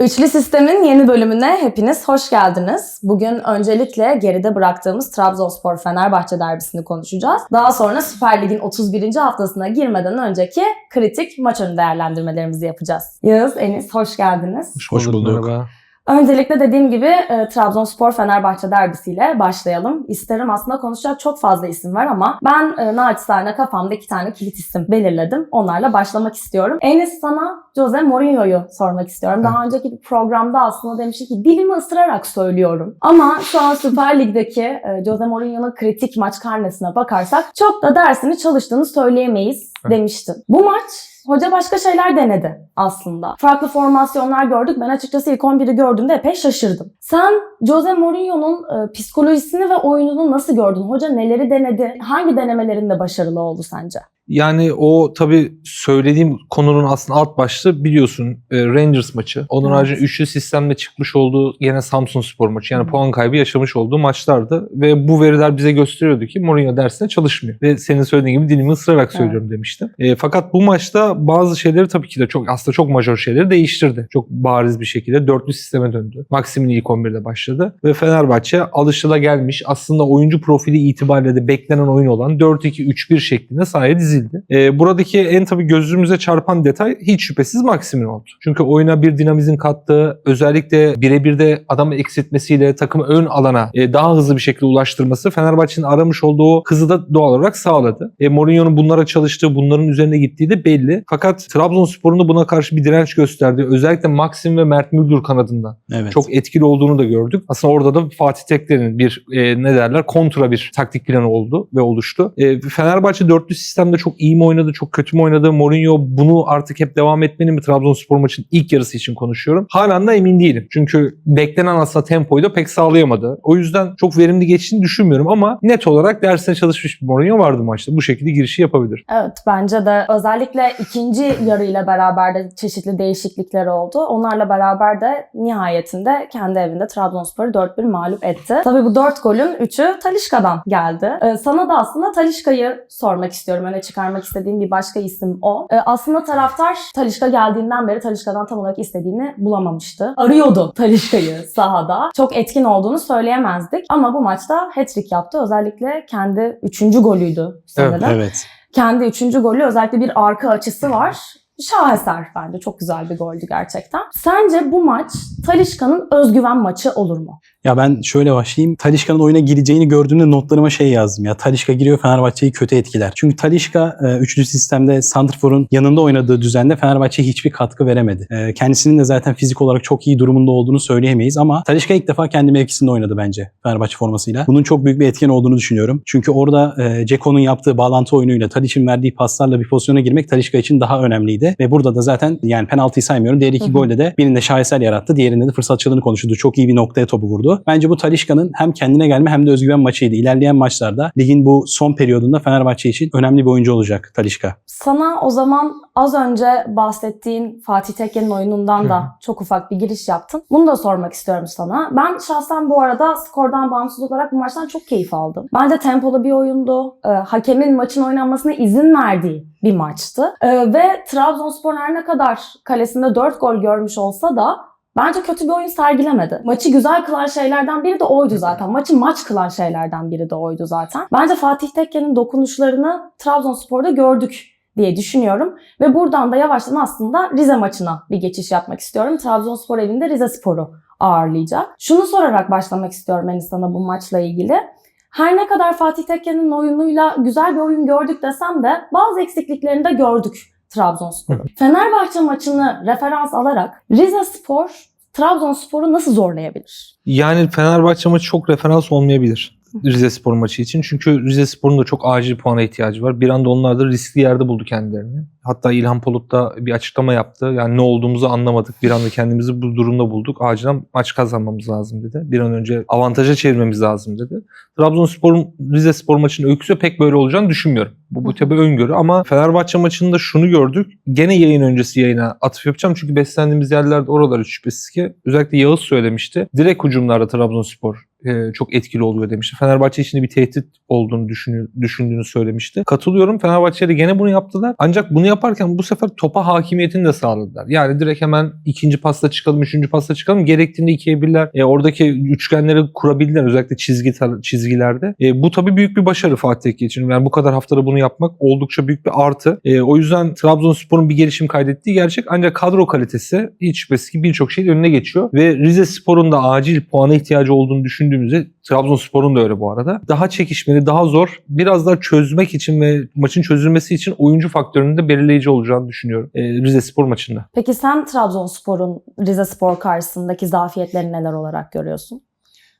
Üçlü Sistem'in yeni bölümüne hepiniz hoş geldiniz. Bugün öncelikle geride bıraktığımız Trabzonspor-Fenerbahçe derbisini konuşacağız. Daha sonra Süper Lig'in 31. haftasına girmeden önceki kritik maç önü değerlendirmelerimizi yapacağız. Yağız, Enis hoş geldiniz. Hoş bulduk. Merhaba. Öncelikle dediğim gibi e, Trabzonspor-Fenerbahçe derbisiyle başlayalım. İsterim aslında konuşacak çok fazla isim var ama ben e, naçizane kafamda iki tane kilit isim belirledim. Onlarla başlamak istiyorum. Enis sana Jose Mourinho'yu sormak istiyorum. Daha önceki bir programda aslında demişti ki dilimi ısırarak söylüyorum. Ama şu an Süper Lig'deki e, Jose Mourinho'nun kritik maç karnesine bakarsak çok da dersini çalıştığını söyleyemeyiz demiştin. Bu maç Hoca başka şeyler denedi aslında. Farklı formasyonlar gördük. Ben açıkçası ilk 11'i gördüğümde epey şaşırdım. Sen Jose Mourinho'nun e, psikolojisini ve oyununu nasıl gördün? Hoca neleri denedi? Hangi denemelerinde başarılı oldu sence? Yani o tabii söylediğim konunun aslında alt başlığı biliyorsun e, Rangers maçı. Onun Evet. haricinde üçlü sistemle çıkmış olduğu gene Samsun Spor maçı. Yani Hı. puan kaybı yaşamış olduğu maçlardı. Ve bu veriler bize gösteriyordu ki Mourinho dersine çalışmıyor. Ve senin söylediğin gibi dilimi ısırarak söylüyorum demiştim. E, fakat bu maçta bazı şeyleri tabii ki de çok aslında çok majör şeyleri değiştirdi. Çok bariz bir şekilde dörtlü sisteme döndü. Maximin ilk 11'de başladı. Ve Fenerbahçe alışılagelmiş aslında oyuncu profili itibariyle de beklenen oyun olan 4-2-3-1 şeklinde sahaya dizildi. Ee, buradaki en tabii gözümüze çarpan detay hiç şüphesiz Maximin oldu. Çünkü oyuna bir dinamizm kattığı, özellikle birebir de adamı eksiltmesiyle takımı ön alana e, daha hızlı bir şekilde ulaştırması Fenerbahçe'nin aramış olduğu hızı da doğal olarak sağladı. E, Mourinho'nun bunlara çalıştığı, bunların üzerine gittiği de belli. Fakat Trabzonspor'un da buna karşı bir direnç gösterdiği, özellikle Maxim ve Mert Müldür kanadından Evet. çok etkili olduğunu da gördük. Aslında orada da Fatih Tekler'in bir e, ne derler kontra bir taktik planı oldu ve oluştu. E, Fenerbahçe dörtlü sistemde çok iyi mi oynadı, çok kötü mü oynadı? Mourinho bunu artık hep devam etmeli mi Trabzonspor maçının ilk yarısı için konuşuyorum. Halen de emin değilim. Çünkü beklenen aslında tempoyu da pek sağlayamadı. O yüzden çok verimli geçtiğini düşünmüyorum ama net olarak dersine çalışmış bir Mourinho vardı maçta. Bu şekilde girişi yapabilir. Evet bence de özellikle ikinci yarıyla beraber de çeşitli değişiklikler oldu. Onlarla beraber de nihayetinde kendi evinde Trabzonspor'u 4-1 mağlup etti. Tabii bu 4 golün 3'ü Talişka'dan geldi. Ee, sana da aslında Talişka'yı sormak istiyorum. Öne çıkarmak istediğim bir başka isim o. Ee, aslında taraftar Talişka geldiğinden beri Talişka'dan tam olarak istediğini bulamamıştı. Arıyordu Talişka'yı sahada. Çok etkin olduğunu söyleyemezdik. Ama bu maçta hat-trick yaptı. Özellikle kendi 3. golüydü sanırım. Evet. Kendi üçüncü golü özellikle bir arka açısı var. Şaheser bence. Çok güzel bir goldü gerçekten. Sence bu maç Talişka'nın özgüven maçı olur mu? Ya ben şöyle başlayayım. Talişka'nın oyuna gireceğini gördüğümde notlarıma şey yazdım. Ya Talişka giriyor Fenerbahçe'yi kötü etkiler. Çünkü Talişka e, üçlü sistemde Santrfor'un yanında oynadığı düzende Fenerbahçe'ye hiçbir katkı veremedi. E, kendisinin de zaten fizik olarak çok iyi durumunda olduğunu söyleyemeyiz ama Talişka ilk defa kendi mevkisinde oynadı bence Fenerbahçe formasıyla. Bunun çok büyük bir etken olduğunu düşünüyorum. Çünkü orada e, Ceko'nun yaptığı bağlantı oyunuyla Tadiş'in verdiği paslarla bir pozisyona girmek Talişka için daha önemliydi. Ve burada da zaten yani penaltıyı saymıyorum. Diğer iki Hı hı. golde de birinde şaheser yarattı. Diğerinde de fırsatçılığını konuşturdu. Çok iyi bir noktaya topu vurdu. Bence bu Talişka'nın hem kendine gelme hem de özgüven maçıydı. İlerleyen maçlarda ligin bu son periyodunda Fenerbahçe için önemli bir oyuncu olacak Talişka. Sana o zaman az önce bahsettiğin Fatih Tekke'nin oyunundan da çok ufak bir giriş yaptın. Bunu da sormak istiyorum sana. Ben şahsen bu arada skordan bağımsız olarak bu maçtan çok keyif aldım. Bence tempolu bir oyundu. Ee, hakemin maçın oynanmasına izin verdiği bir maçtı. Ee, ve Trabzonspor her ne kadar kalesinde 4 gol görmüş olsa da Bence kötü bir oyun sergilemedi. Maçı güzel kılan şeylerden biri de oydu zaten. Maçı maç kılan şeylerden biri de oydu zaten. Bence Fatih Tekke'nin dokunuşlarını Trabzonspor'da gördük diye düşünüyorum. Ve buradan da yavaştan aslında Rize maçına bir geçiş yapmak istiyorum. Trabzonspor evinde Rize Spor'u ağırlayacak. Şunu sorarak başlamak istiyorum Enis sana bu maçla ilgili. Her ne kadar Fatih Tekke'nin oyunuyla güzel bir oyun gördük desem de bazı eksikliklerini de gördük Trabzonspor'un. Fenerbahçe maçını referans alarak Rize Spor Trabzonspor'u nasıl zorlayabilir? Yani Fenerbahçe maçı çok referans olmayabilir. Rize Spor maçı için. Çünkü Rize Spor'un da çok acil puana ihtiyacı var. Bir anda onlar da riskli yerde buldu kendilerini. Hatta İlhan Polut da bir açıklama yaptı. Yani ne olduğumuzu anlamadık. Bir anda kendimizi bu durumda bulduk. Acilen maç kazanmamız lazım dedi. Bir an önce avantaja çevirmemiz lazım dedi. Trabzonspor'un Rize Spor maçının öyküsü pek böyle olacağını düşünmüyorum. Bu, bu tabii öngörü ama Fenerbahçe maçında şunu gördük. Gene yayın öncesi yayına atıf yapacağım. Çünkü beslendiğimiz yerlerde oralar şüphesiz ki. Özellikle Yağız söylemişti. Direkt hücumlarda Trabzonspor e, çok etkili oluyor demişti. Fenerbahçe için bir tehdit olduğunu düşünü- düşündüğünü söylemişti. Katılıyorum. Fenerbahçe'de gene bunu yaptılar. Ancak bunu yaparken bu sefer topa hakimiyetini de sağladılar. Yani direkt hemen ikinci pasta çıkalım, üçüncü pasta çıkalım. Gerektiğinde ikiye birler. E, oradaki üçgenleri kurabildiler özellikle çizgi çizgilerde. E, bu tabii büyük bir başarı Fatih Tekke için. Yani bu kadar haftada bunu yapmak oldukça büyük bir artı. E, o yüzden Trabzonspor'un bir gelişim kaydettiği gerçek. Ancak kadro kalitesi hiç şüphesiz ki birçok şeyin önüne geçiyor. Ve Rize Spor'un da acil puana ihtiyacı olduğunu düşündüğümüzde Trabzonspor'un da öyle bu arada. Daha çekişmeli, daha zor. Biraz daha çözmek için ve maçın çözülmesi için oyuncu faktörünün de belirleyici olacağını düşünüyorum. E, Rize Spor maçında. Peki sen Trabzonspor'un Rize Spor karşısındaki zafiyetlerini neler olarak görüyorsun?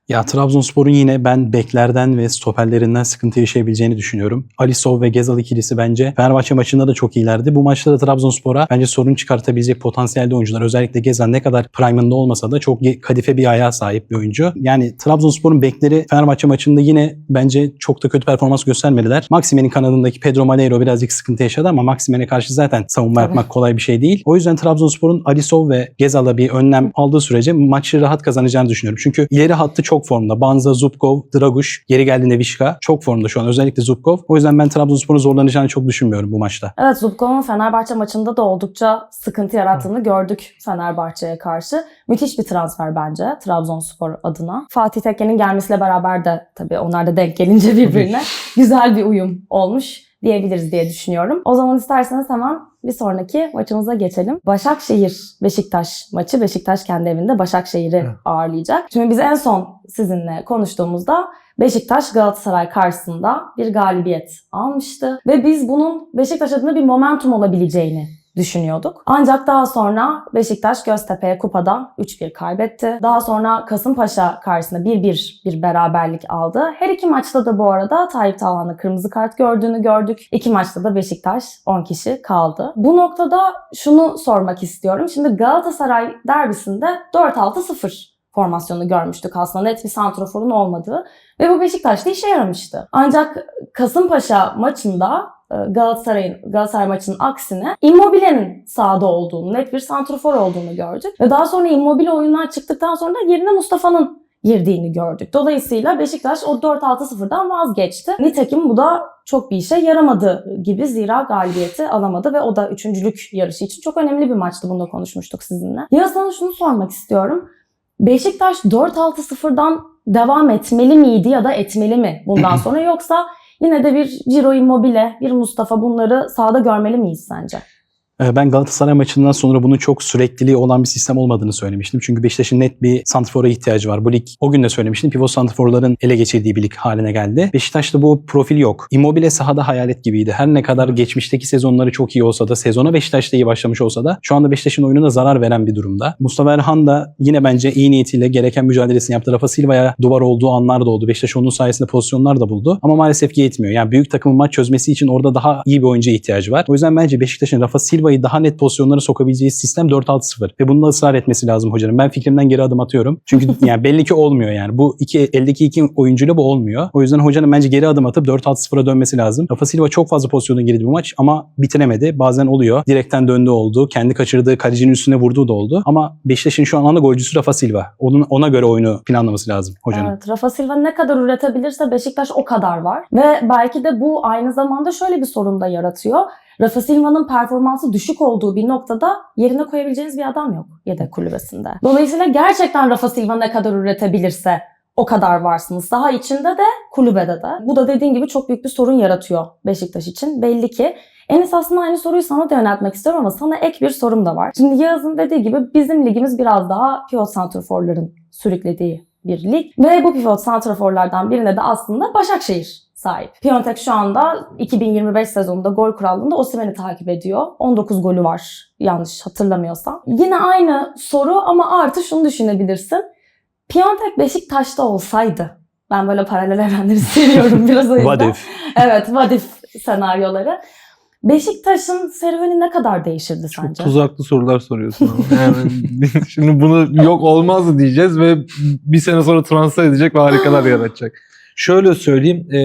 Ya Trabzonspor'un yine ben beklerden ve stoperlerinden sıkıntı yaşayabileceğini düşünüyorum. Alisov ve Gezal ikilisi bence Fenerbahçe maçında da çok iyilerdi. Bu maçta da Trabzonspor'a bence sorun çıkartabilecek potansiyelde oyuncular. Özellikle Gezal ne kadar prime'ında olmasa da çok kadife bir ayağa sahip bir oyuncu. Yani Trabzonspor'un bekleri Fenerbahçe maçında yine bence çok da kötü performans göstermediler. Maxime'nin kanadındaki Pedro Malheiro birazcık sıkıntı yaşadı ama Maxime'ne karşı zaten savunma Tabii. yapmak kolay bir şey değil. O yüzden Trabzonspor'un Alisov ve Gezal'a bir önlem aldığı sürece maçı rahat kazanacağını düşünüyorum. Çünkü ileri hattı çok formda. Banza, Zubkov, Draguş, geri geldiğinde Vişka çok formda şu an. Özellikle Zubkov. O yüzden ben Trabzonspor'un zorlanacağını çok düşünmüyorum bu maçta. Evet Zubkov'un Fenerbahçe maçında da oldukça sıkıntı yarattığını gördük Fenerbahçe'ye karşı. Müthiş bir transfer bence Trabzonspor adına. Fatih Tekke'nin gelmesiyle beraber de tabii onlar da denk gelince birbirine güzel bir uyum olmuş diyebiliriz diye düşünüyorum. O zaman isterseniz hemen bir sonraki maçımıza geçelim. Başakşehir Beşiktaş maçı. Beşiktaş kendi evinde Başakşehir'i Evet. ağırlayacak. Şimdi biz en son sizinle konuştuğumuzda Beşiktaş Galatasaray karşısında bir galibiyet almıştı ve biz bunun Beşiktaş adına bir momentum olabileceğini düşünüyorduk. Ancak daha sonra Beşiktaş Göztepe'ye kupada 3-1 kaybetti. Daha sonra Kasımpaşa karşısında 1-1 bir beraberlik aldı. Her iki maçta da bu arada Tayyip Talhan'ın kırmızı kart gördüğünü gördük. İki maçta da Beşiktaş 10 kişi kaldı. Bu noktada şunu sormak istiyorum. Şimdi Galatasaray derbisinde 4-6-0 formasyonu görmüştük aslında net bir santroforun olmadığı ve bu Beşiktaş'ta işe yaramıştı. Ancak Kasımpaşa maçında Galatasaray'ın Galatasaray maçının aksine Immobile'nin sahada olduğunu, net bir santrofor olduğunu gördük. Ve daha sonra Immobile oyundan çıktıktan sonra da yerine Mustafa'nın girdiğini gördük. Dolayısıyla Beşiktaş o 4-6-0'dan vazgeçti. Nitekim bu da çok bir işe yaramadı gibi zira galibiyeti alamadı ve o da üçüncülük yarışı için çok önemli bir maçtı. Bunu da konuşmuştuk sizinle. Ya sana şunu sormak istiyorum. Beşiktaş 4-6-0'dan devam etmeli miydi ya da etmeli mi bundan sonra yoksa yine de bir Ciro Immobile, bir Mustafa bunları sahada görmeli miyiz sence? Ee, Ben Galatasaray maçından sonra bunun çok sürekliliği olan bir sistem olmadığını söylemiştim. Çünkü Beşiktaş'ın net bir santrfora ihtiyacı var. Bu lig o gün de söylemiştim. Pivot santrforların ele geçirdiği bir lig haline geldi. Beşiktaş'ta bu profil yok. Immobile sahada hayalet gibiydi. Her ne kadar geçmişteki sezonları çok iyi olsa da, sezona Beşiktaş'ta iyi başlamış olsa da şu anda Beşiktaş'ın oyununa zarar veren bir durumda. Mustafa Erhan da yine bence iyi niyetiyle gereken mücadelesini yaptı. Rafa Silva'ya duvar olduğu anlar da oldu. Beşiktaş onun sayesinde pozisyonlar da buldu. Ama maalesef ki yetmiyor. Yani büyük takımın maç çözmesi için orada daha iyi bir oyuncuya ihtiyacı var. O yüzden bence Beşiktaş'ın Rafa Silva'yı daha net pozisyonlara sokabileceği sistem 4-6-0. Ve bunda ısrar etmesi lazım hocanın. Ben fikrimden geri adım atıyorum. Çünkü yani belli ki olmuyor yani. Bu iki eldeki iki oyuncuyla bu olmuyor. O yüzden hocanın bence geri adım atıp 4-6-0'a dönmesi lazım. Rafa Silva çok fazla pozisyona girdi bu maç ama bitiremedi. Bazen oluyor. Direkten döndü oldu. Kendi kaçırdığı kalecinin üstüne vurduğu da oldu. Ama Beşiktaş'ın şu an ana golcüsü Rafa Silva. Onun, ona göre oyunu planlaması lazım hocanın. Evet, Rafa Silva ne kadar üretebilirse Beşiktaş o kadar var. Ve belki de bu aynı zamanda şöyle bir sorun da yaratıyor. Rafa Silva'nın performansı düşük olduğu bir noktada yerine koyabileceğiniz bir adam yok yedek kulübesinde. Dolayısıyla gerçekten Rafa Silva ne kadar üretebilirse o kadar varsınız. Daha içinde de kulübede de. Bu da dediğin gibi çok büyük bir sorun yaratıyor Beşiktaş için. Belli ki Enes aslında aynı soruyu sana da yöneltmek istiyorum ama sana ek bir sorum da var. Şimdi Yağız'ın dediği gibi bizim ligimiz biraz daha pivot santrforların sürüklediği bir lig. Ve bu pivot santraforlardan birine de aslında Başakşehir sahip. Piontek şu anda 2025 sezonunda gol kuralında Osimhen'i takip ediyor. 19 golü var yanlış hatırlamıyorsam. Yine aynı soru ama artı şunu düşünebilirsin. Piontek Beşiktaş'ta olsaydı ben böyle paralel evrenleri seviyorum biraz o yüzden. What if? Evet, what if senaryoları. Beşiktaş'ın serüveni ne kadar değişirdi Çok sence? tuzaklı sorular soruyorsun ama. Yani şimdi bunu yok olmaz diyeceğiz ve bir sene sonra transfer edecek ve harikalar yaratacak. Şöyle söyleyeyim, e,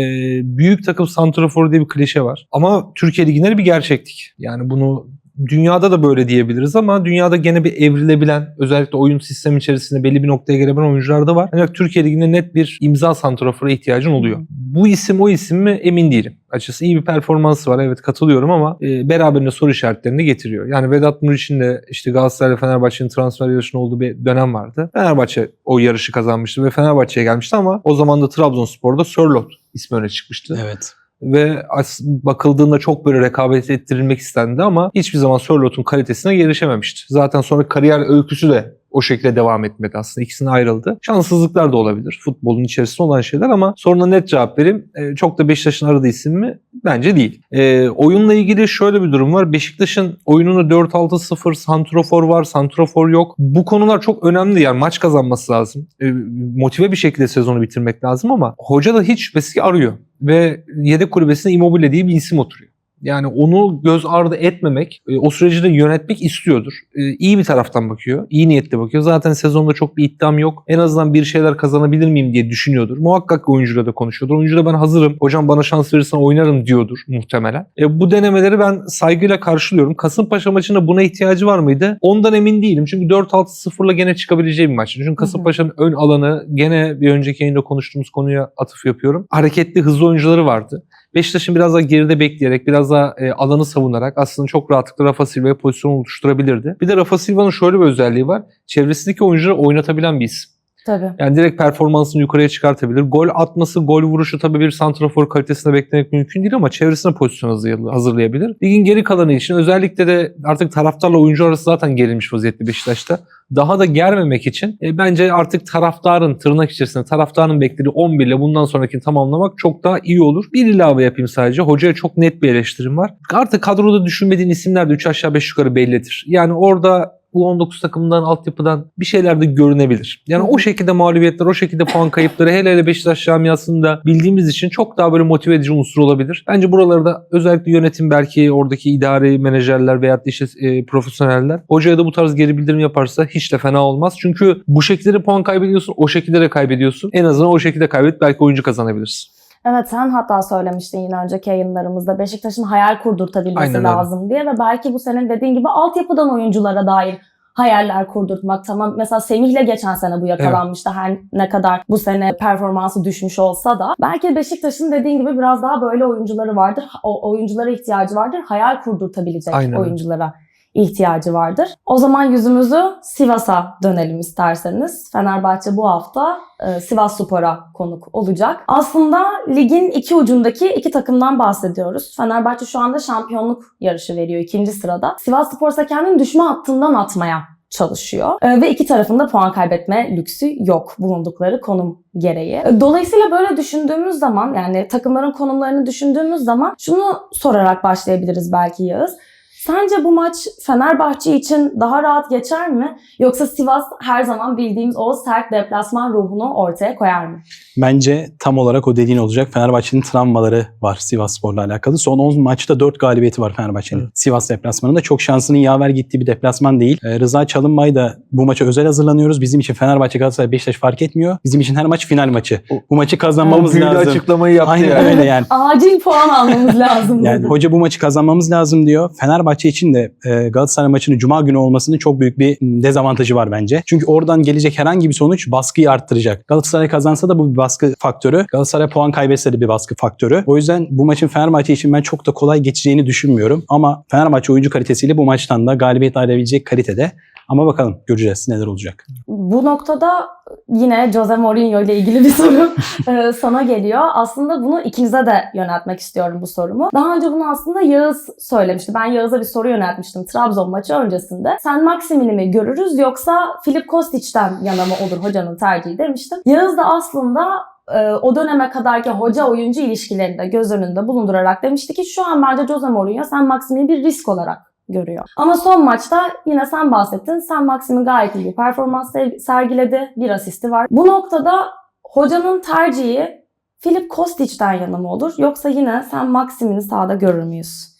büyük takım santraforu diye bir klişe var. Ama Türkiye Ligi'nde bir gerçeklik. Yani bunu dünyada da böyle diyebiliriz ama dünyada gene bir evrilebilen özellikle oyun sistemi içerisinde belli bir noktaya gelebilen oyuncular da var. Ancak Türkiye Ligi'nde net bir imza santrafora ihtiyacın oluyor. Bu isim o isim mi emin değilim. Açıkçası iyi bir performansı var evet katılıyorum ama e, beraberinde soru işaretlerini getiriyor. Yani Vedat Muriç'in de işte Galatasaray ile Fenerbahçe'nin transfer yarışının olduğu bir dönem vardı. Fenerbahçe o yarışı kazanmıştı ve Fenerbahçe'ye gelmişti ama o zaman da Trabzonspor'da Sörloth ismi öne çıkmıştı Evet. Ve bakıldığında çok böyle rekabet ettirilmek istendi ama hiçbir zaman Sörloth'un kalitesine erişememişti. Zaten sonra kariyer öyküsü de o şekilde devam etmedi aslında. İkisine ayrıldı. Şanssızlıklar da olabilir. Futbolun içerisinde olan şeyler ama soruna net cevap vereyim. Ee, çok da Beşiktaş'ın aradığı isim mi? Bence değil. Ee, oyunla ilgili şöyle bir durum var. Beşiktaş'ın oyununu 4-6-0 santrofor var, santrofor yok. Bu konular çok önemli. Yani maç kazanması lazım. Ee, motive bir şekilde sezonu bitirmek lazım ama hoca da hiç şüphesiz arıyor. Ve yedek kulübesine Immobile diye bir isim oturuyor. Yani onu göz ardı etmemek, e, o süreci de yönetmek istiyordur. E, İyi bir taraftan bakıyor, iyi niyetle bakıyor. Zaten sezonda çok bir iddiam yok. En azından bir şeyler kazanabilir miyim diye düşünüyordur. Muhakkak oyuncuyla da konuşuyordur. Oyuncu da ben hazırım, hocam bana şans verirsen oynarım diyordur muhtemelen. E, bu denemeleri ben saygıyla karşılıyorum. Kasımpaşa maçında buna ihtiyacı var mıydı? Ondan emin değilim. Çünkü 4-6-0'la gene çıkabileceği bir maç. Çünkü Kasımpaşa'nın ön alanı gene bir önceki yayında konuştuğumuz konuya atıf yapıyorum. Hareketli hızlı oyuncuları vardı. Beşiktaş'ın biraz daha geride bekleyerek, biraz daha e, alanı savunarak aslında çok rahatlıkla Rafa Silva'ya pozisyon oluşturabilirdi. Bir de Rafa Silva'nın şöyle bir özelliği var. Çevresindeki oyuncuları oynatabilen bir isim. Tabii. Yani direkt performansını yukarıya çıkartabilir. Gol atması, gol vuruşu tabii bir santrafor kalitesinde beklemek mümkün değil ama çevresine pozisyon hazırlay- hazırlayabilir. Ligin geri kalanı için özellikle de artık taraftarla oyuncu arası zaten gerilmiş vaziyette Beşiktaş'ta. Daha da germemek için e, bence artık taraftarın tırnak içerisinde taraftarın beklediği 11 ile bundan sonrakini tamamlamak çok daha iyi olur. Bir ilave yapayım sadece. Hocaya çok net bir eleştirim var. Artık kadroda düşünmediğin isimler de 3 aşağı 5 yukarı bellidir. Yani orada U19 takımından, altyapıdan bir şeyler de görünebilir. Yani o şekilde mağlubiyetler, o şekilde puan kayıpları hele hele Beşiktaş camiasında bildiğimiz için çok daha böyle motive edici unsur olabilir. Bence buraları da özellikle yönetim belki oradaki idari menajerler veya işte e, profesyoneller hocaya da bu tarz geri bildirim yaparsa hiç de fena olmaz. Çünkü bu şekilde de puan kaybediyorsun, o şekilde de kaybediyorsun. En azından o şekilde kaybedip belki oyuncu kazanabilirsin. Evet sen hatta söylemiştin yine önceki yayınlarımızda Beşiktaş'ın hayal kurdurtabilmesi Aynen öyle. lazım diye ve belki bu senin dediğin gibi altyapıdan oyunculara dair hayaller kurdurtmak. Tamam mesela Semih'le geçen sene bu yakalanmıştı her ne kadar bu sene performansı düşmüş olsa da. Belki Beşiktaş'ın dediğin gibi biraz daha böyle oyuncuları vardır. O oyunculara ihtiyacı vardır. Hayal kurdurtabilecek Aynen öyle. oyunculara ihtiyacı vardır. O zaman yüzümüzü Sivas'a dönelim isterseniz. Fenerbahçe bu hafta e, Sivas Spor'a konuk olacak. Aslında ligin iki ucundaki iki takımdan bahsediyoruz. Fenerbahçe şu anda şampiyonluk yarışı veriyor ikinci sırada. Sivas Spor ise kendini düşme hattından atmaya çalışıyor. E, ve iki tarafında puan kaybetme lüksü yok bulundukları konum gereği. E, Dolayısıyla böyle düşündüğümüz zaman yani takımların konumlarını düşündüğümüz zaman şunu sorarak başlayabiliriz belki Yağız. Sence bu maç Fenerbahçe için daha rahat geçer mi? Yoksa Sivas her zaman bildiğimiz o sert deplasman ruhunu ortaya koyar mı? Bence tam olarak o dediğin olacak. Fenerbahçe'nin travmaları var Sivasspor'la alakalı. Son 10 maçta 4 galibiyeti var Fenerbahçe'nin. Evet. Sivas deplasmanında çok şansının yaver gittiği bir deplasman değil. Ee, Rıza Çalınbay da bu maça özel hazırlanıyoruz. Bizim için Fenerbahçe, Galatasaray, Beşiktaş fark etmiyor. Bizim için her maç final maçı. Bu maçı kazanmamız Büyülü lazım. açıklamayı yaptı Aynen yani. öyle yani. Acil puan almamız lazım. Yani hoca bu maçı kazanmamız lazım diyor. Fenerbahçe için de e, Galatasaray maçının cuma günü olmasının çok büyük bir dezavantajı var bence. Çünkü oradan gelecek herhangi bir sonuç baskıyı arttıracak. Galatasaray kazansa da bu bir baskı faktörü. Galatasaray puan kaybetse de bir baskı faktörü. O yüzden bu maçın Fenerbahçe için ben çok da kolay geçeceğini düşünmüyorum. Ama Fenerbahçe oyuncu kalitesiyle bu maçtan da galibiyet alabilecek kalitede. Ama bakalım göreceğiz neler olacak. Bu noktada yine Jose Mourinho ile ilgili bir soru e, sana geliyor. Aslında bunu ikinize de yöneltmek istiyorum bu sorumu. Daha önce bunu aslında Yağız söylemişti. Ben Yağız'a bir soru yöneltmiştim Trabzon maçı öncesinde. Sen Maximin'i mi görürüz yoksa Filip Kostic'ten yana mı olur hocanın tercihi demiştim. Yağız da aslında e, o döneme kadarki hoca oyuncu ilişkilerini de göz önünde bulundurarak demişti ki şu an bence Jose Mourinho sen Maximin'i bir risk olarak görüyor. Ama son maçta yine sen bahsettin. Sen Maxim'i gayet iyi bir performans ser- sergiledi. Bir asisti var. Bu noktada hocanın tercihi Filip Kostic'ten yana mı olur? Yoksa yine sen Maxim'ini sahada görür müyüz?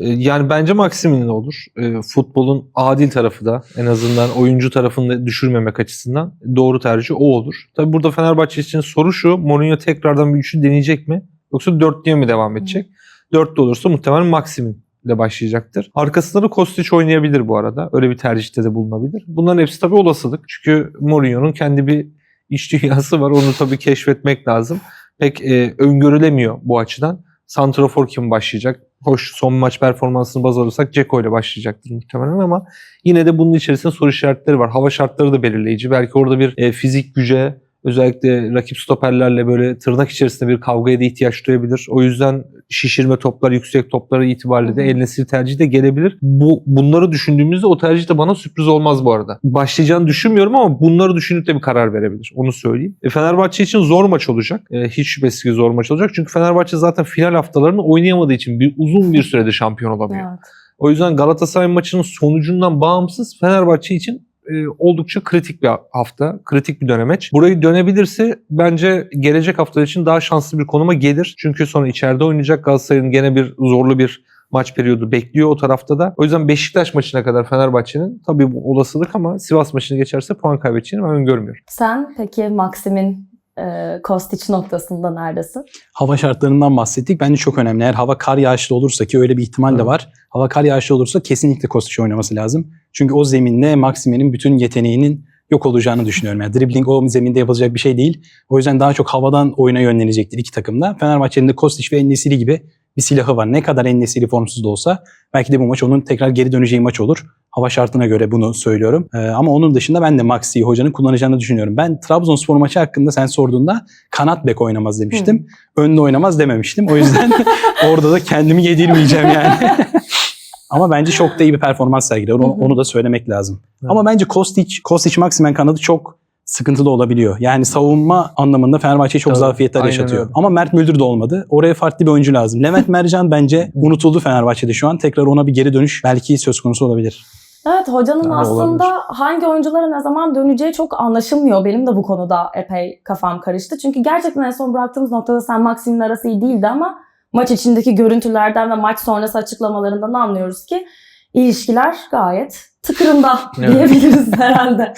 E, Yani bence Maximin'in olur. E, futbolun adil tarafı da en azından oyuncu tarafını düşürmemek açısından doğru tercih o olur. Tabi burada Fenerbahçe için soru şu. Mourinho tekrardan bir üçlü deneyecek mi? Yoksa dörtlüye mi devam edecek? Dörtlü olursa muhtemelen Maximin ile başlayacaktır. Arkasında da Kostić oynayabilir bu arada. Öyle bir tercihte de bulunabilir. Bunların hepsi tabii olasılık. Çünkü Mourinho'nun kendi bir iş dünyası var. Onu tabii keşfetmek lazım. Pek e, öngörülemiyor bu açıdan. Santrafor kim başlayacak? Hoş son maç performansını baz alırsak Ceko ile başlayacaktır muhtemelen ama yine de bunun içerisinde soru işaretleri var. Hava şartları da belirleyici. Belki orada bir e, fizik güce özellikle rakip stoperlerle böyle tırnak içerisinde bir kavgaya da ihtiyaç duyabilir. O yüzden şişirme toplar, yüksek topları itibariyle de. El Nesiri tercihi de gelebilir. Bu bunları düşündüğümüzde o tercih de bana sürpriz olmaz bu arada. Başlayacağını düşünmüyorum ama bunları düşünüp de bir karar verebilir. Onu söyleyeyim. E, Fenerbahçe için zor maç olacak. E, hiç şüphesiz ki zor maç olacak. Çünkü Fenerbahçe zaten final haftalarını oynayamadığı için bir uzun bir sürede şampiyon olamıyor. Evet. O yüzden Galatasaray maçının sonucundan bağımsız Fenerbahçe için e, oldukça kritik bir hafta, kritik bir dönemeç. Burayı dönebilirse bence gelecek hafta için daha şanslı bir konuma gelir. Çünkü sonra içeride oynayacak Galatasaray'ın gene bir zorlu bir maç periyodu bekliyor o tarafta da. O yüzden Beşiktaş maçına kadar Fenerbahçe'nin tabii bu olasılık ama Sivas maçını geçerse puan kaybedeceğini ben öngörmüyorum. Sen peki Maxim'in e, Kostić noktasında neredesin? Hava şartlarından bahsettik. Bence çok önemli. Eğer hava kar yağışlı olursa ki öyle bir ihtimal de var. Hava kar yağışlı olursa kesinlikle Kostić oynaması lazım. Çünkü o zeminde Maxime'nin bütün yeteneğinin yok olacağını düşünüyorum. Yani dribbling o zeminde yapılacak bir şey değil. O yüzden daha çok havadan oyuna yönlenecektir iki takımda. Fenerbahçe'nin de Kostić ve Ennesiri gibi bir silahı var. Ne kadar Ennesiri formsuz da olsa belki de bu maç onun tekrar geri döneceği maç olur. Hava şartına göre bunu söylüyorum. Ee, ama onun dışında ben de Maxi'yi hocanın kullanacağını düşünüyorum. Ben Trabzonspor maçı hakkında sen sorduğunda kanat bek oynamaz demiştim. Önde oynamaz dememiştim. O yüzden orada da kendimi yedirmeyeceğim yani. Ama bence çok da iyi bir performans sergiliyor. Onu, onu da söylemek lazım. Evet. Ama bence Kostić, Kostić Maximen kanadı çok sıkıntılı olabiliyor. Yani savunma anlamında Fenerbahçe'ye çok Tabii, zafiyetler aynen yaşatıyor. öyle. Ama Mert Müldür de olmadı. Oraya farklı bir oyuncu lazım. Levent Mercan bence unutuldu Fenerbahçe'de şu an. Tekrar ona bir geri dönüş belki söz konusu olabilir. Evet hocanın Yani aslında olabilir. hangi oyunculara ne zaman döneceği çok anlaşılmıyor. Benim de bu konuda epey kafam karıştı. Çünkü gerçekten en son bıraktığımız noktada sen Maxim'in arası iyi değildi ama maç içindeki görüntülerden ve maç sonrası açıklamalarından anlıyoruz ki ilişkiler gayet tıkırında Evet. diyebiliriz herhalde.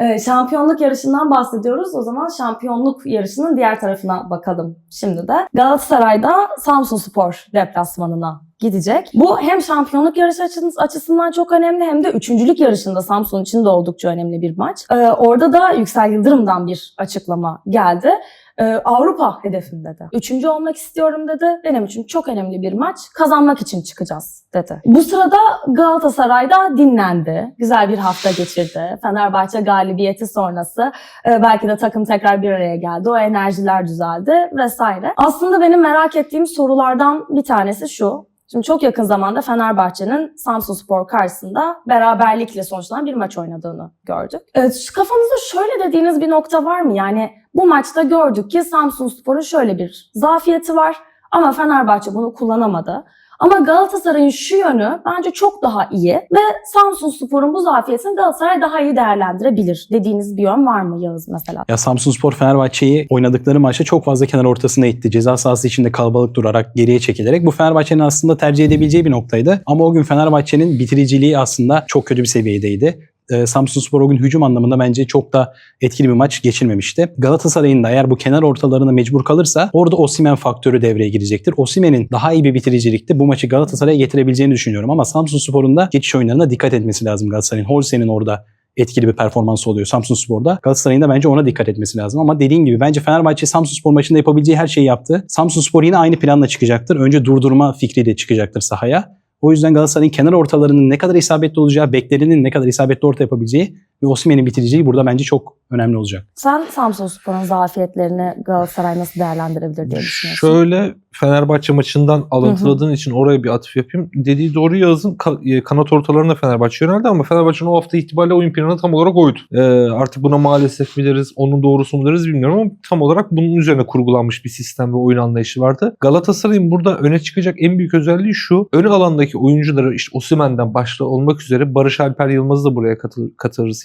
Ee, şampiyonluk yarışından bahsediyoruz. O zaman şampiyonluk yarışının diğer tarafına bakalım şimdi de. Galatasaray'da Samsun Spor deplasmanına gidecek. Bu hem şampiyonluk yarışı açı- açısından çok önemli hem de üçüncülük yarışında Samsun için de oldukça önemli bir maç. Ee, orada da Yüksel Yıldırım'dan bir açıklama geldi. Ee, Avrupa hedefim dedi. Üçüncü olmak istiyorum dedi. Benim için çok önemli bir maç. Kazanmak için çıkacağız dedi. Bu sırada Galatasaray'da dinlendi. Güzel bir hafta geçirdi. Fenerbahçe galibiyeti sonrası e, belki de takım tekrar bir araya geldi. O enerjiler düzeldi vesaire. Aslında benim merak ettiğim sorulardan bir tanesi şu. Şimdi çok yakın zamanda Fenerbahçe'nin Samsunspor karşısında beraberlikle sonuçlanan bir maç oynadığını gördük. Evet, kafanızda şöyle dediğiniz bir nokta var mı? Yani bu maçta gördük ki Samsunspor'un şöyle bir zafiyeti var ama Fenerbahçe bunu kullanamadı. Ama Galatasaray'ın şu yönü bence çok daha iyi ve Samsunspor'un bu zafiyetini Galatasaray daha iyi değerlendirebilir dediğiniz bir yön var mı Yağız mesela? Ya Samsunspor Fenerbahçe'yi oynadıkları maçta çok fazla kenar ortasına itti. Ceza sahası içinde kalabalık durarak geriye çekilerek. Bu Fenerbahçe'nin aslında tercih edebileceği bir noktaydı. Ama o gün Fenerbahçe'nin bitiriciliği aslında çok kötü bir seviyedeydi. Ee, Samsunspor o gün hücum anlamında bence çok da etkili bir maç geçirmemişti. Galatasaray'ın da eğer bu kenar ortalarına mecbur kalırsa orada Osimhen faktörü devreye girecektir. Osimhen'in daha iyi bir bitiricilikte bu maçı Galatasaray'a getirebileceğini düşünüyorum. Ama Samsunspor'un da geçiş oyunlarına dikkat etmesi lazım Galatasaray'ın. Holse'nin orada etkili bir performansı oluyor Samsunspor'da. Galatasaray'ın da bence ona dikkat etmesi lazım. Ama dediğim gibi bence Fenerbahçe Samsunspor maçında yapabileceği her şeyi yaptı. Samsunspor yine aynı planla çıkacaktır. Önce durdurma fikriyle çıkacaktır sahaya. O yüzden Galatasaray'ın kenar ortalarının ne kadar isabetli olacağı, beklerinin ne kadar isabetli orta yapabileceği ve Osimhen'in bitireceği burada bence çok önemli olacak. Sen Samsunspor'un zafiyetlerini Galatasaray nasıl değerlendirebilir diye düşünüyorsun? Şöyle Fenerbahçe maçından alıntıladığın için oraya bir atıf yapayım. Dediği doğru Yağız'ın ka- e, kanat ortalarına Fenerbahçe yöneldi ama Fenerbahçe'nin o hafta itibariyle oyun planı tam olarak oydu. Ee, artık buna maalesef mi deriz, onun doğrusu mu deriz bilmiyorum ama tam olarak bunun üzerine kurgulanmış bir sistem ve oyun anlayışı vardı. Galatasaray'ın burada öne çıkacak en büyük özelliği şu. Ön alandaki oyuncuları işte Osimhen'den başta olmak üzere Barış Alper Yılmaz'ı da buraya katı-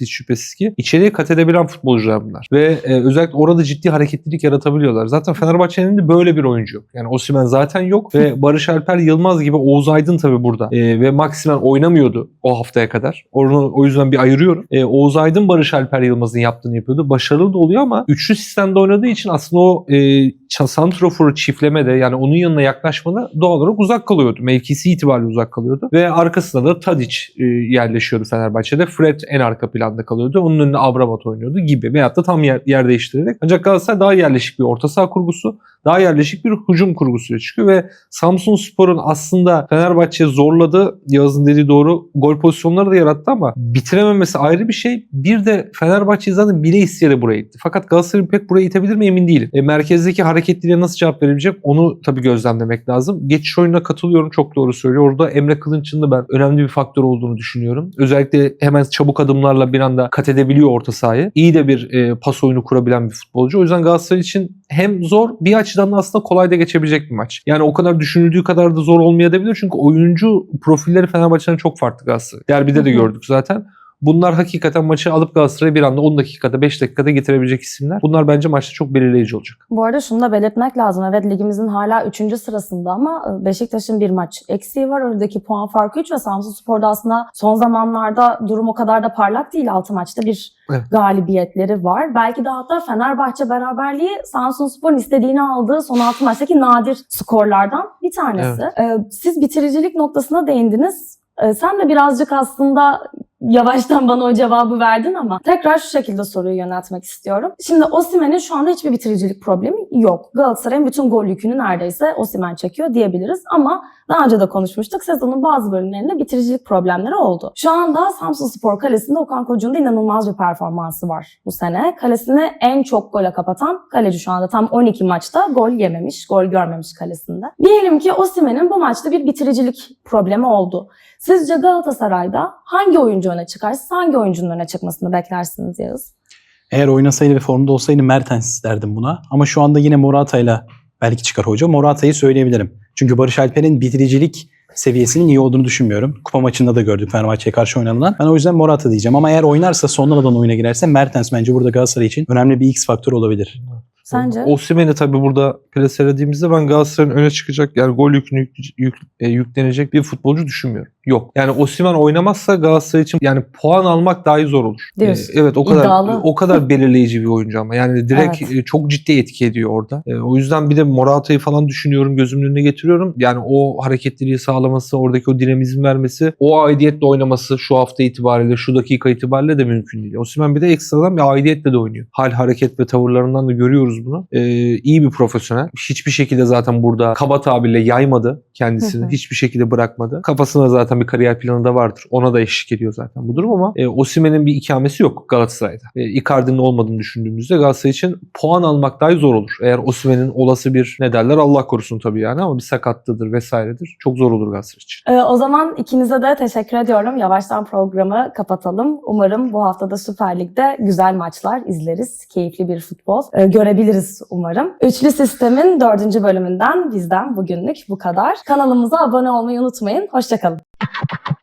hiç şüphesiz ki. İçeriye kat edebilen futbolcular bunlar. Ve e, özellikle orada ciddi hareketlilik yaratabiliyorlar. Zaten Fenerbahçe'nin de böyle bir oyuncu yok. Yani Osimhen zaten yok ve Barış Alper Yılmaz gibi Oğuz Aydın tabii burada. E, ve Maximen oynamıyordu o haftaya kadar. Onu o yüzden bir ayırıyorum. E, Oğuz Aydın Barış Alper Yılmaz'ın yaptığını yapıyordu. Başarılı da oluyor ama üçlü sistemde oynadığı için aslında o e, santroforu çiftlemede yani onun yanına yaklaşmada doğal olarak uzak kalıyordu. Mevkisi itibariyle uzak kalıyordu. Ve arkasında da Tadic e, yerleşiyordu Fenerbahçe'de. Fred en arka planda kalıyordu. Onun önüne Abramat oynuyordu gibi. Veyahut da tam yer, yer değiştirerek. Ancak Galatasaray daha yerleşik bir orta saha kurgusu, daha yerleşik bir hücum kurgusuyla çıkıyor ve Samsun Spor'un aslında Fenerbahçe'ye zorladığı, Yağız'ın dediği doğru gol pozisyonları da yarattı ama bitirememesi ayrı bir şey. Bir de Fenerbahçe zaten bile isteyerek buraya itti. Fakat Galatasaray'ın pek buraya itebilir mi emin değilim. E, merkezdeki hareketliliğe nasıl cevap verebilecek onu tabii gözlemlemek lazım. Geçiş oyununa katılıyorum çok doğru söylüyor. Orada Emre Kılınç'ın da ben önemli bir faktör olduğunu düşünüyorum. Özellikle hemen çabuk adımlarla bir anda kat edebiliyor orta sahayı. İyi de bir e, pas oyunu kurabilen bir futbolcu. O yüzden Galatasaray için hem zor bir açıdan da aslında kolay da geçebilecek bir maç. Yani o kadar düşünüldüğü kadar da zor olmayabilir. Çünkü oyuncu profilleri Fenerbahçe'den çok farklı Galatasaray. Derbide de gördük zaten. Bunlar hakikaten maçı alıp Galatasaray'a bir anda 10 dakikada 5 dakikada getirebilecek isimler. Bunlar bence maçta çok belirleyici olacak. Bu arada şunu da belirtmek lazım. Evet ligimizin hala 3. sırasında ama e, Beşiktaş'ın bir maç eksiği var. Oradaki puan farkı 3 ve Samsun Spor'da aslında son zamanlarda durum o kadar da parlak değil. 6 maçta bir Evet. galibiyetleri var. Belki de hatta Fenerbahçe beraberliği Samsun Spor'un istediğini aldığı son 6 maçtaki nadir skorlardan bir tanesi. E, Siz bitiricilik noktasına değindiniz. E, Sen de birazcık aslında yavaştan bana o cevabı verdin ama tekrar şu şekilde soruyu yöneltmek istiyorum. Şimdi Osimhen'in şu anda hiçbir bitiricilik problemi yok. Galatasaray'ın bütün gol yükünü neredeyse Osimhen çekiyor diyebiliriz ama daha önce de konuşmuştuk. Sezonun bazı bölümlerinde bitiricilik problemleri oldu. Şu anda Samsun Spor Kalesi'nde Okan Kocuğ'un da inanılmaz bir performansı var bu sene. Kalesini en çok gole kapatan kaleci şu anda. Tam 12 maçta gol yememiş, gol görmemiş kalesinde. Diyelim ki Osimhen'in bu maçta bir bitiricilik problemi oldu. Sizce Galatasaray'da hangi oyuncu öne çıkarsa hangi oyuncunun öne çıkmasını beklersiniz Yağız? Eğer oynasaydı ve formda olsaydı Mertens isterdim buna. Ama şu anda yine Morata'yla belki çıkar hoca. Morata'yı söyleyebilirim. Çünkü Barış Alper'in bitiricilik seviyesinin iyi olduğunu düşünmüyorum. Kupa maçında da gördük Fenerbahçe'ye karşı oynanılan. Ben o yüzden Morata diyeceğim. Ama eğer oynarsa sonradan oyuna girerse Mertens bence burada Galatasaray için önemli bir X faktör olabilir. Sence? Osimhen'i tabii burada plaselediğimizde ben Galatasaray'ın öne çıkacak yani gol yükünü yük- yük- e, yüklenecek bir futbolcu düşünmüyorum. Yok. Yani Osimhen oynamazsa Galatasaray için yani puan almak dahi zor olur. Diyorsun. E, evet o kadar İddialı. o kadar belirleyici bir oyuncu ama yani direkt Evet. e, çok ciddi etki ediyor orada. E, o yüzden bir de Morata'yı falan düşünüyorum, gözümün önüne getiriyorum. Yani o hareketliliği sağlaması, oradaki o dinamizm vermesi, o aidiyetle oynaması şu hafta itibariyle, şu dakika itibariyle de mümkün değil. Osimhen bir de ekstradan bir aidiyetle de oynuyor. Hal, hareket ve tavırlarından da görüyoruz bunu. E, iyi bir profesyonel. Hiçbir şekilde zaten burada kaba tabirle yaymadı kendisini. Hiçbir şekilde bırakmadı. Kafasında zaten bir kariyer planı da vardır. Ona da eşlik ediyor zaten bu durum ama e, Osimhen'in bir ikamesi yok Galatasaray'da. E, Icardi'nin olmadığını düşündüğümüzde Galatasaray için puan almak dahi zor olur. Eğer Osimhen'in olası bir ne derler Allah korusun tabii yani ama bir sakatlığıdır vesairedir. Çok zor olur Galatasaray için. Ee, o zaman ikinize de teşekkür ediyorum. Yavaştan programı kapatalım. Umarım bu haftada Süper Lig'de güzel maçlar izleriz. Keyifli bir futbol e, görebiliriz umarım. Üçlü Sistem'in dördüncü bölümünden bizden bugünlük bu kadar. Kanalımıza abone olmayı unutmayın. Hoşçakalın. Thank you.